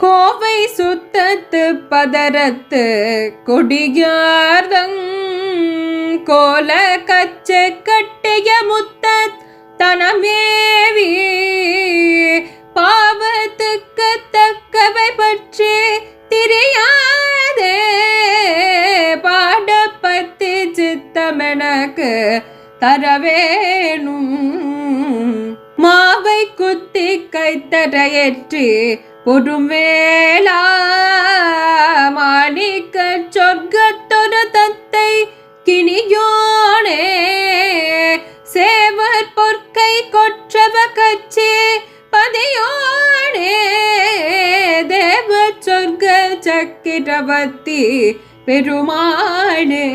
கோவை சுத்தத்து பதரத்து கொடியார்தங் கோல கச்ச கட்டிய முத்த தனமேவி பாவத்துக்கு தக்கவை பற்றி தெரியாதே. பாடப்பத்தி சித்தமெனக்கு தரவேணும். மாவை குத்தி கைத்தரையற்றி பொறுமேலா மாணிக்க சொர்க்கத்தொரு தத்தை கிணியோனே சேவர் பொற்கை கொற்றவ கச்சி பதியோனே தேவ சொர்க்க சக்கிரவர்த்தி பெருமானே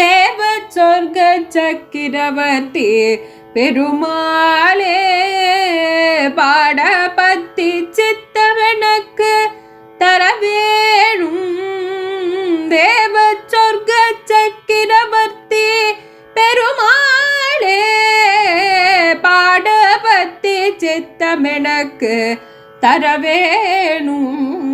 தேவ சொர்க்க சக்கிரவர்த்தி பெருமாளே. தேவ சொர்க்க சக்கிரவர்த்தி பெருமாளே பாடபத்தி சித்தமெனக்கு தரவேணும்.